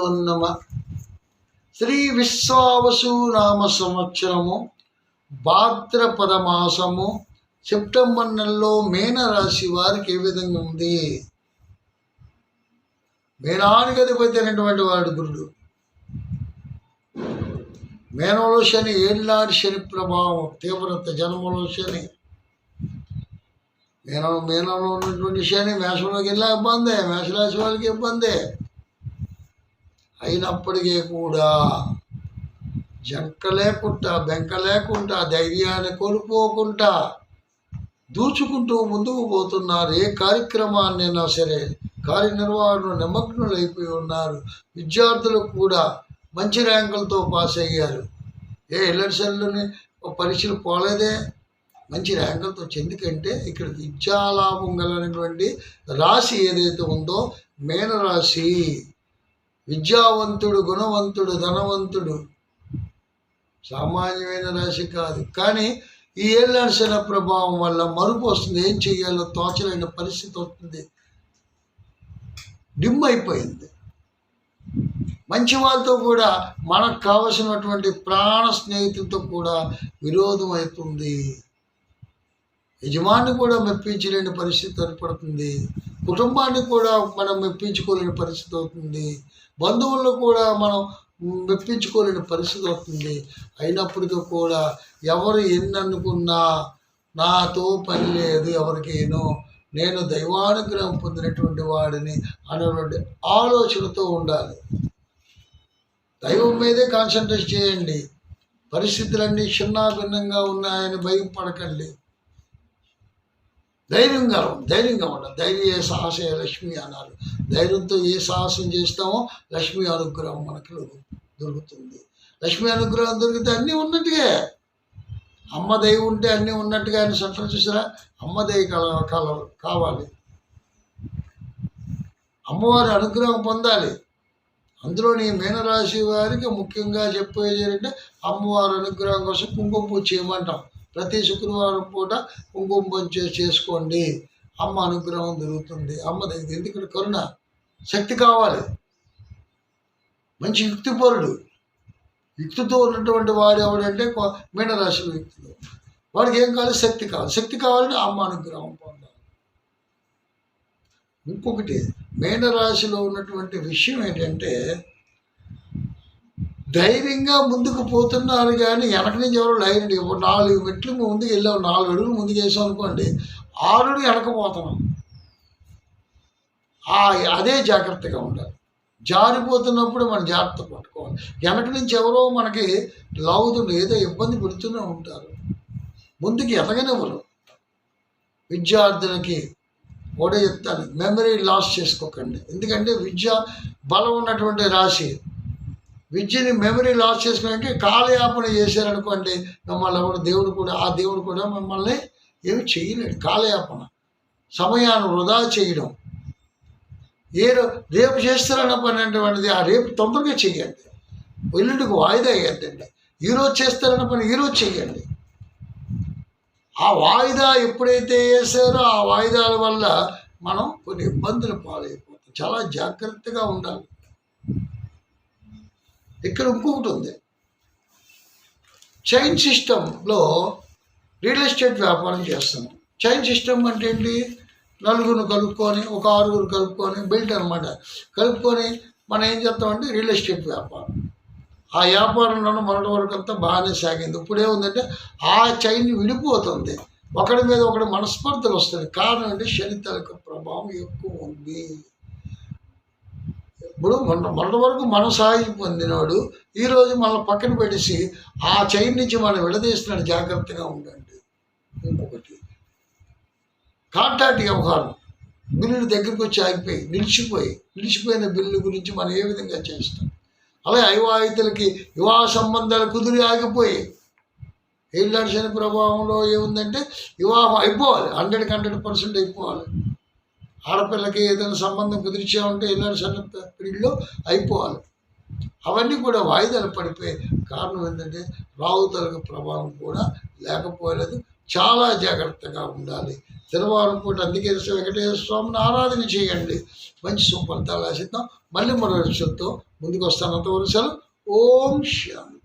నమ శ్రీ విశ్వావసు నామ సంవత్సరము భాద్రపద మాసము సెప్టెంబర్ నెలలో మేనరాశి వారికి ఏ విధంగా ఉంది? మీనానికి అధిపతి అయినటువంటి వాడు గురుడు. మేనంలో శని ఏళ్ళనాటి శని ప్రభావం తీవ్రత జన్మలో శని. మీనం మీనంలో ఉన్నటువంటి శని మేషంలోకి వెళ్ళా ఇబ్బందే మేషరాశి వాళ్ళకి ఇబ్బందే. అయినప్పటికీ కూడా జంక లేకుండా బెంక లేకుండా ధైర్యాన్ని కోల్పోకుండా దూచుకుంటూ ముందుకు పోతున్నారు. ఏ కార్యక్రమాన్నైనా సరే కార్యనిర్వహణ నిమగ్నులైపోయి అయిపోయి ఉన్నారు. విద్యార్థులు కూడా మంచి ర్యాంకులతో పాస్ అయ్యారు. ఏ ఎల్ఎడ్సెల్లోని పరీక్షలు పోలేదే. మంచి ర్యాంకులతో ఎందుకంటే ఇక్కడ విద్యాలాభం గలనటువంటి రాశి ఏదైతే ఉందో మేనరాశి. విద్యావంతుడు గుణవంతుడు ధనవంతుడు. సామాన్యమైన రాశి కాదు. కానీ ఈ ఏళ్ళర్శన ప్రభావం వల్ల మరుపు వస్తుంది. ఏం చెయ్యాలో తోచలేని పరిస్థితి వస్తుంది. డిమ్ అయిపోయింది మంచి వాళ్ళతో కూడా మనకు కావలసినటువంటి ప్రాణ స్నేహితులతో కూడా విరోధం అవుతుంది. యజమాని కూడా మెప్పించలేని పరిస్థితి ఏర్పడుతుంది. కుటుంబాన్ని కూడా మనం మెప్పించుకోలేని పరిస్థితి అవుతుంది. బంధువులను కూడా మనం మెప్పించుకోలేని పరిస్థితి అవుతుంది. అయినప్పటికీ కూడా ఎవరు ఎన్నుకున్నా నాతో పని లేదు ఎవరికేనో నేను దైవానుగ్రహం పొందినటువంటి వాడిని అనేటువంటి ఆలోచనతో ఉండాలి. దైవం మీదే కాన్సన్ట్రేట్ చేయండి. పరిస్థితులన్నీ చిన్నాభిన్నంగా ఉన్నాయని భయం పడకండి ధైర్యంగా ధైర్యంగా ఉండాలి ధైర్య సాహసే లక్ష్మి అన్నారు. ధైర్యంతో ఏ సాహసం చేస్తామో లక్ష్మి అనుగ్రహం మనకు దొరుకుతుంది. లక్ష్మి అనుగ్రహం దొరికితే అన్నీ ఉన్నట్టుగా. అమ్మ దయ ఉంటే అన్నీ ఉన్నట్టుగా ఆయన సెంటర్ చూసారా? అమ్మ దయ కల కల కావాలి. అమ్మవారి అనుగ్రహం పొందాలి. అందులోని మీనరాశి వారికి ముఖ్యంగా చెప్పేది ఏంటంటే అమ్మవారి అనుగ్రహం కోసం కుంకుమ పూజ చేయమంటాం. ప్రతి శుక్రవారం పూట కుంకుమ పూజ చేసుకోండి. అమ్మ అనుగ్రహం దొరుకుతుంది. అమ్మ దగ్గర ఎందుకంటే కరుణ శక్తి కావాలి. మంచి యుక్తిపరుడు. యుక్తితో ఉన్నటువంటి వాడు ఎవడంటే కొ- వ్యక్తులు. వాడికి ఏం కావాలి? శక్తి కావాలి. శక్తి కావాలంటే అమ్మ అనుగ్రహం పొందాలి. ఇంకొకటి మీనరాశిలో ఉన్నటువంటి విషయం ఏంటంటే ధైర్యంగా ముందుకు పోతున్నారు కానీ వెనక నుంచి ఎవరు లైన్ ఇప్పుడు నాలుగు మెట్లు ముందుకు వెళ్ళాం నాలుగు అడుగులు ముందుకు వేసాం అనుకోండి ఆరుడు వెనకపోతున్నాం ఆ అదే జాగ్రత్తగా ఉండాలి. జారిపోతున్నప్పుడు మనం జాగ్రత్త పట్టుకోవాలి. వెనక నుంచి ఎవరో మనకి లాగుతుండే ఏదో ఇబ్బంది పెడుతూనే ఉంటారు. ముందుకు ఎదగనివ్వరు. విద్యార్థులకి కూడా చెప్తాను మెమరీ లాస్ చేసుకోకండి. ఎందుకంటే విద్య బలం ఉన్నటువంటి రాశి. విద్యని మెమరీ లాస్ చేసుకుని కాలయాపన చేశారనుకోండి మిమ్మల్ని ఎవరు దేవుడు కూడా ఆ దేవుడు కూడా మిమ్మల్ని ఏమి చేయలేడు. కాలయాపన సమయాన్ని వృధా చేయడం. ఏ రేపు చేస్తారన్న పని అనేటువంటిది ఆ రేపు తొందరగా చేయండి. ఎల్లుండికి వాయిదా వేయద్దండి ఈరోజు చేస్తారన్న పని ఈరోజు చేయండి. ఆ వాయిదా ఎప్పుడైతే వేసారో ఆ వాయిదాల వల్ల మనం కొన్ని ఇబ్బందులు పాలైపోతాం. చాలా జాగ్రత్తగా ఉండాలి. ఇక్కడ ఇంకొకటి ఉంది చైన్ సిస్టంలో రియల్ ఎస్టేట్ వ్యాపారం చేస్తాం చైన్ సిస్టమ్ అంటే ఏంటి? నలుగురు కలుపుకొని ఒక ఆరుగురు కలుపుకొని బెల్ట్ అనమాట కలుపుకొని మనం ఏం చేస్తామంటే రియల్ ఎస్టేట్ వ్యాపారం. ఆ వ్యాపారంలో మొన్నటి వరకు అంతా బాగానే సాగింది. ఇప్పుడు ఏముందంటే ఆ చైన్ విడిపోతుంది. ఒకడి మీద ఒకటి మనస్పర్ధలు వస్తుంది కారణం అంటే శని ప్రభావం ఎక్కువ ఉంది. ఇప్పుడు మొన్న మొన్నటి వరకు మన సాయం పొందినాడు ఈరోజు మన పక్కన పెట్టేసి ఆ చైన్ నుంచి మనం విడదీస్తున్నాడు జాగ్రత్తగా ఉండండి. ఇంకొకటి. కాంట్రాక్ట్ వ్యవహారం. బిల్లులు దగ్గరికి వచ్చి ఆగిపోయి నిలిచిపోయి నిలిచిపోయిన బిల్లు గురించి మనం ఏ విధంగా చేస్తాం? అలాగే అవివాహితులకి వివాహ సంబంధాలు కుదిరి ఆగిపోయి ఏళ్ళ శని ప్రభావంలో ఏముందంటే వివాహం అయిపోవాలి. హండ్రెడ్కి హండ్రెడ్ పర్సెంట్ అయిపోవాలి. ఆడపిల్లకి ఏదైనా సంబంధం కుదిరిచామంటే ఇలాంటి సన్న పీరియడ్లో అయిపోవాలి. అవన్నీ కూడా వాయిదాలు పడిపోయే కారణం ఏంటంటే రావుతలకు ప్రభావం కూడా లేకపోలేదు. చాలా జాగ్రత్తగా ఉండాలి. తెల్లవారు పూట అందుకే వెంకటేశ్వర స్వామిని ఆరాధన చేయండి. మంచి సుఫలితాలు ఆశిద్దాం మళ్ళీ మరో విషయంతో ముందుకు వస్తానంత వరుసలు ఓం శాంతి